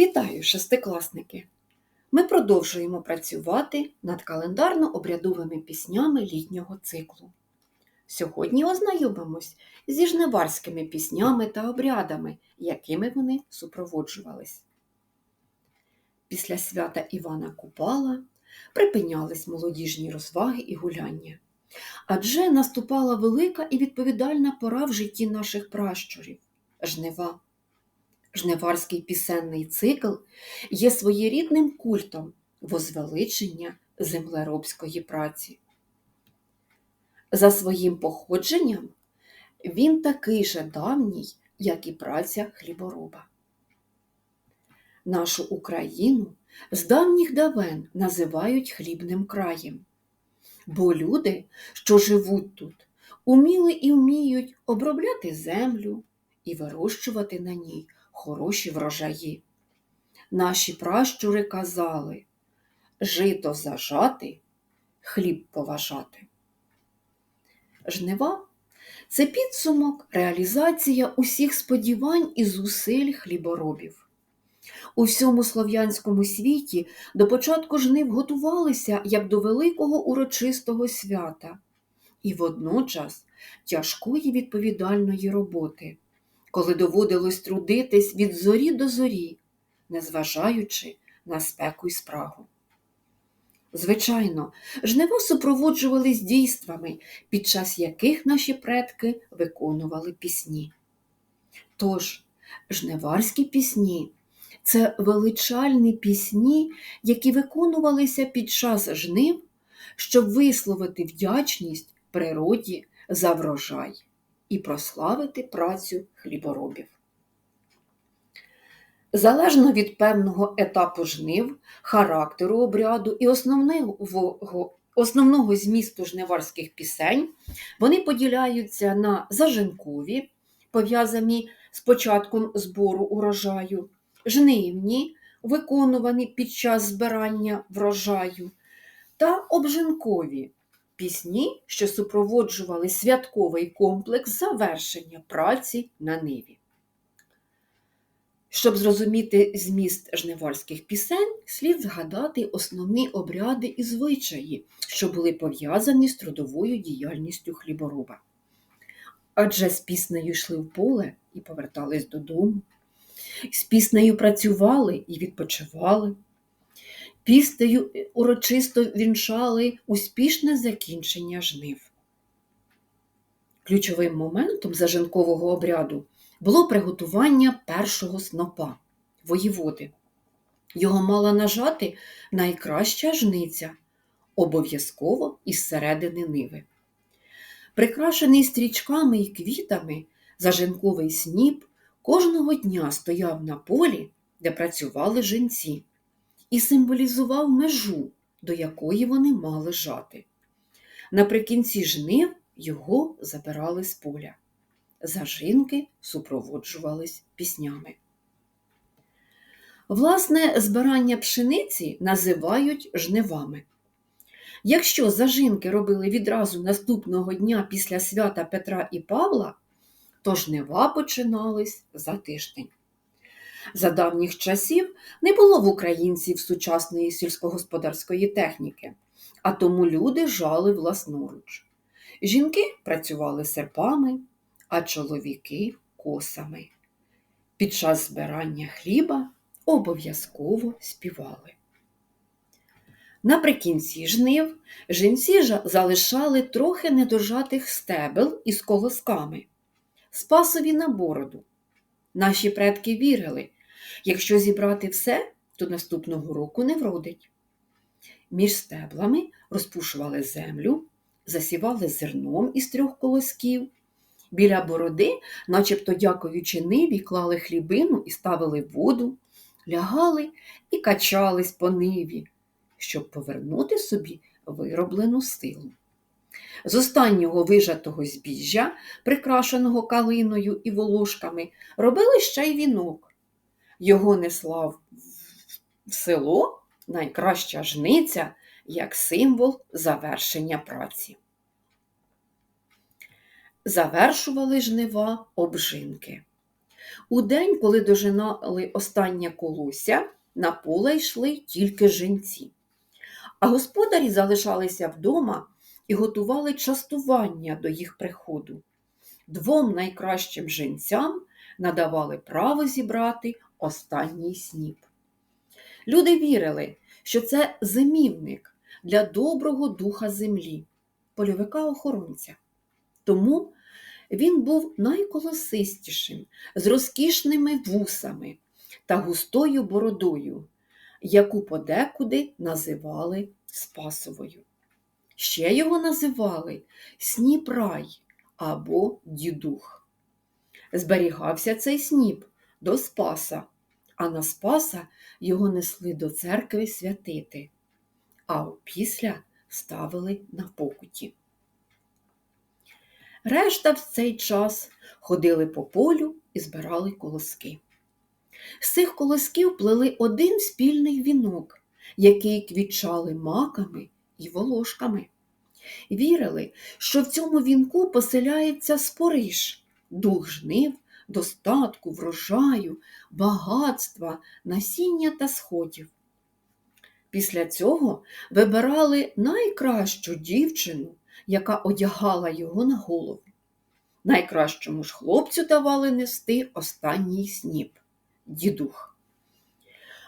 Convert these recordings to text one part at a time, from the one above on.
Вітаю, шестикласники! Ми продовжуємо працювати над календарно-обрядовими піснями літнього циклу. Сьогодні ознайомимось зі жниварськими піснями та обрядами, якими вони супроводжувались. Після свята Івана Купала припинялись молодіжні розваги і гуляння, адже наступала велика і відповідальна пора в житті наших пращурів жнива. Жниварський пісенний цикл є своєрідним культом возвеличення землеробської праці. За своїм походженням він такий же давній, як і праця хлібороба. Нашу Україну з давніх давен називають хлібним краєм, бо люди, що живуть тут, уміли і вміють обробляти землю і вирощувати на ній хороші врожаї. Наші пращури казали жито зажати, хліб поважати. Жнива це підсумок, реалізація усіх сподівань і зусиль хліборобів. У всьому слов'янському світі до початку жнив готувалися як до великого урочистого свята і водночас тяжкої відповідальної роботи коли доводилось трудитись від зорі до зорі, незважаючи на спеку й спрагу. Звичайно, жнива супроводжувались дійствами, під час яких наші предки виконували пісні. Тож, жниварські пісні це величальні пісні, які виконувалися під час жнив, щоб висловити вдячність природі за врожай і прославити працю хліборобів. Залежно від певного етапу жнив, характеру обряду і основного, основного змісту жниварських пісень, вони поділяються на зажинкові, пов'язані з початком збору урожаю, жнивні, виконувані під час збирання врожаю, та обжинкові, пісні, що супроводжували святковий комплекс завершення праці на ниві. Щоб зрозуміти зміст жниварських пісень, слід згадати основні обряди і звичаї, що були пов'язані з трудовою діяльністю хлібороба. Адже з піснею йшли в поле і повертались додому, з піснею працювали і відпочивали. Пістею урочисто вінчали успішне закінчення жнив. Ключовим моментом зажинкового обряду було приготування першого снопа воєводи. Його мала нажати найкраща жниця, обов'язково із середини ниви. Прикрашений стрічками і квітами, зажинковий сніп кожного дня стояв на полі, де працювали жінці і символізував межу, до якої вони мали жати. Наприкінці жнив його забирали з поля. Зажинки супроводжувались піснями. Власне, збирання пшениці називають жнивами. Якщо зажинки робили відразу наступного дня після свята Петра і Павла, то жнива починались за тиждень. За давніх часів не було в українців сучасної сільськогосподарської техніки, а тому люди жали власноруч. Жінки працювали серпами, а чоловіки косами. Під час збирання хліба обов'язково співали. Наприкінці жнив жінці залишали трохи недожатих стебел із колосками, спасові на бороду. Наші предки вірили, якщо зібрати все, то наступного року не вродить. Між стеблами розпушували землю, засівали зерном із трьох колосків. Біля бороди, начебто дякуючи ниві, клали хлібину і ставили воду, лягали і качались по ниві, щоб повернути собі вироблену силу. З останнього вижатого збіжжя, прикрашеного калиною і волошками, робили ще й вінок. Його несла в село найкраща жниця як символ завершення праці. Завершували жнива обжинки. У день, коли дожинали останнє колося, на поле йшли тільки жінці. А господарі залишалися вдома і готували частування до їх приходу. Двом найкращим жінцям надавали право зібрати останній сніп. Люди вірили, що це зимівник для доброго духа землі, польовика-охоронця. Тому він був найколосистішим, з розкішними вусами та густою бородою, яку подекуди називали Спасовою. Ще його називали Сніпрай або Дідух. Зберігався цей сніп до Спаса, а на Спаса його несли до церкви святити, а опісля ставили на покуті. Решта в цей час ходили по полю і збирали колоски. З цих колосків плели один спільний вінок, який квітчали маками і волошками. Вірили, що в цьому вінку поселяється спориш, дух жнив, достатку, врожаю, багатства, насіння та сходів. Після цього вибирали найкращу дівчину, яка одягала його на голову. Найкращому ж хлопцю давали нести останній сніп дідух.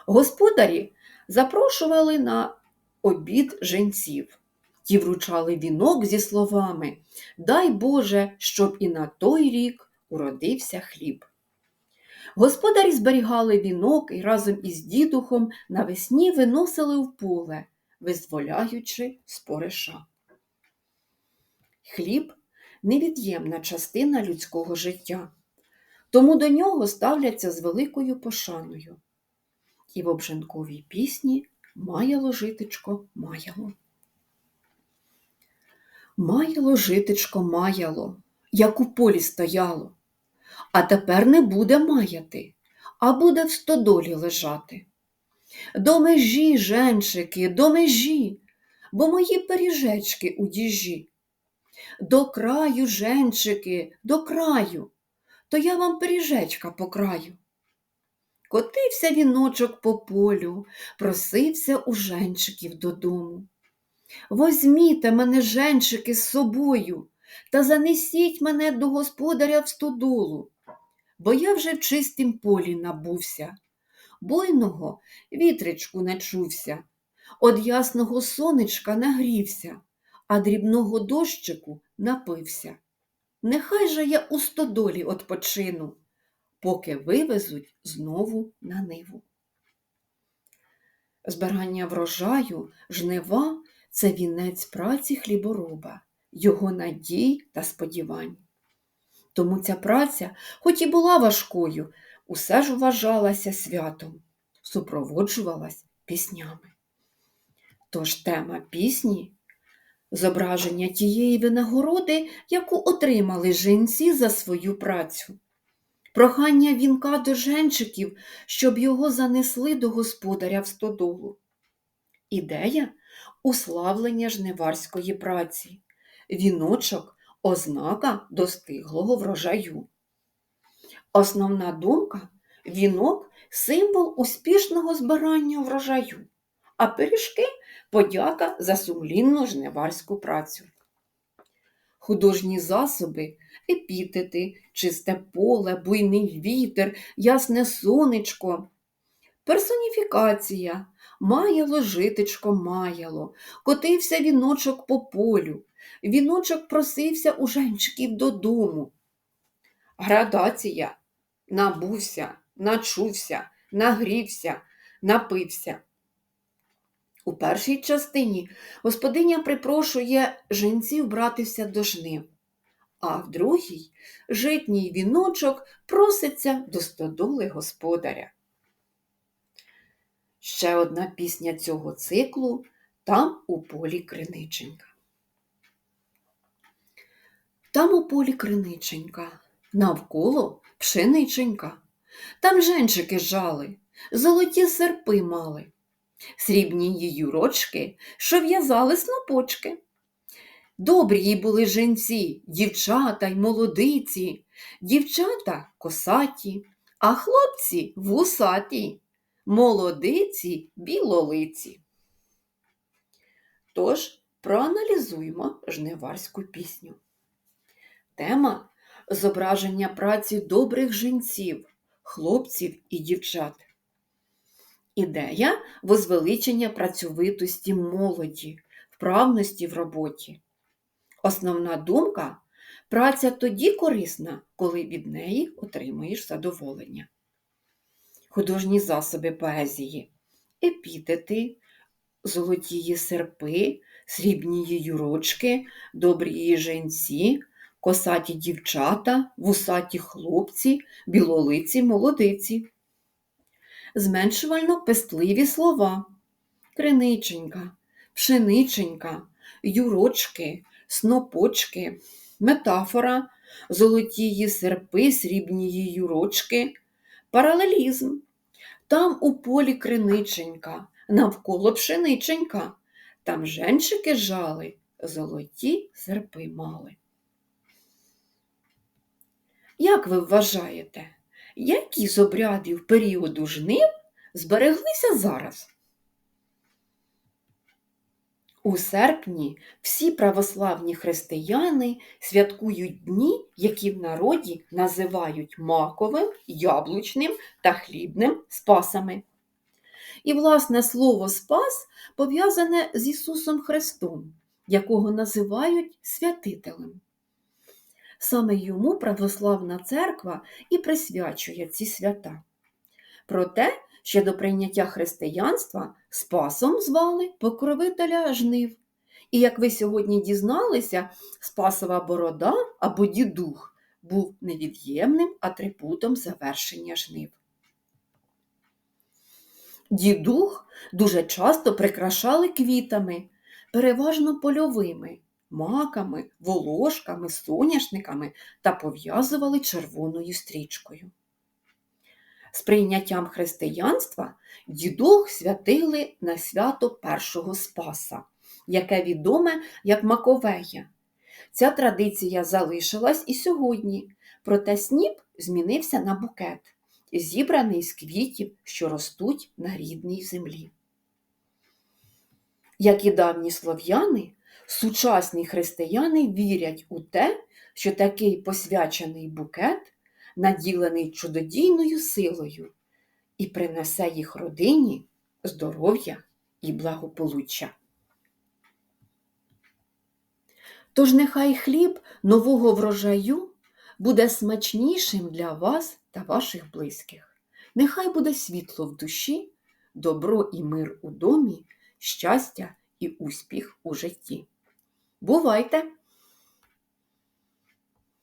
Господарі запрошували на обід женців. Ті вручали вінок зі словами Дай Боже, щоб і на той рік уродився хліб. Господарі зберігали вінок і разом із дідухом навесні виносили в поле, визволяючи спориша. Хліб невід'ємна частина людського життя, тому до нього ставляться з великою пошаною. І в обжанковій пісні маяло житечко маяло. Маяло житечко маяло, як у полі стояло, а тепер не буде маяти, а буде в стодолі лежати. До межі, женчики, до межі, бо мої пиріжечки у діжі. До краю, женчики, до краю, то я вам пиріжечка покраю. Котився віночок по полю, просився у женчиків додому. Возьміте мене, женчики, з собою та занесіть мене до господаря в стодолу, бо я вже в чистім полі набувся, буйного вітричку не чувся, од ясного сонечка нагрівся, а дрібного дощику напився. Нехай же я у стодолі odpoчину, поки вивезуть знову на ниву. Збирання врожаю, жнива це вінець праці хлібороба, його надій та сподівань. Тому ця праця, хоч і була важкою, усе ж вважалася святом, супроводжувалась піснями. Тож тема пісні зображення тієї винагороди, яку отримали жінці за свою працю, прохання вінка до женчиків, щоб його занесли до господаря в стодолу. Ідея уславлення жниварської праці, віночок ознака достиглого врожаю. Основна думка вінок символ успішного збирання врожаю, а пиріжки подяка за сумлінну жниварську працю. Художні засоби, епітети, чисте поле, буйний вітер, ясне сонечко, персоніфікація, маяло житечко маяло, котився віночок по полю, віночок просився у женчиків додому. Градація. Набувся, начувся, нагрівся, напився. У першій частині господиня припрошує жінців братися до жнив, а в другій житній віночок проситься до стодоли господаря. Ще одна пісня цього циклу там у полі криниченька. Там у полі криниченька, навколо пшениченька. Там женчики жали, золоті серпи мали срібні її рочки, що в'язали снопочки. Добрі їй були женці, дівчата й молодиці, дівчата косаті, а хлопці вусаті, молодиці білолиці. Тож проаналізуємо жниварську пісню. Тема зображення праці добрих жінців, хлопців і дівчат. Ідея возвеличення працьовитості молоді, вправності в роботі. Основна думка праця тоді корисна, коли від неї отримуєш задоволення. Художні засоби поезії, епітети, золотії серпи, срібні юрочки, добрі женці, косаті дівчата, вусаті хлопці, білолиці молодиці. Зменшувально пестливі слова криниченька, пшениченька, юрочки, снопочки, метафора, золотії серпи, срібні юрочки, паралелізм. Там у полі криниченька, навколо пшениченька, там женчики жали, золоті серпи мали. Як ви вважаєте, які з обрядів періоду жнив збереглися зараз? У серпні всі православні християни святкують дні, які в народі називають маковим, яблучним та хлібним спасами. І, власне, слово спас пов'язане з Ісусом Христом, якого називають святителем. Саме йому православна церква і присвячує ці свята. Проте, ще до прийняття християнства Спасом звали покровителя жнив. І як ви сьогодні дізналися, Спасова борода або дідух був невід'ємним атрибутом завершення жнив. Дідух дуже часто прикрашали квітами, переважно польовими, маками, волошками, соняшниками та пов'язували червоною стрічкою. З прийняттям християнства дідух святили на свято першого Спаса, яке відоме як Маковея. Ця традиція залишилась і сьогодні, проте сніп змінився на букет, зібраний з квітів, що ростуть на рідній землі. Як і давні слов'яни, сучасні християни вірять у те, що такий посвячений букет наділений чудодійною силою і принесе їх родині здоров'я і благополуччя. Тож нехай хліб нового врожаю буде смачнішим для вас та ваших близьких. Нехай буде світло в душі, добро і мир у домі, щастя і успіх у житті. Buvoite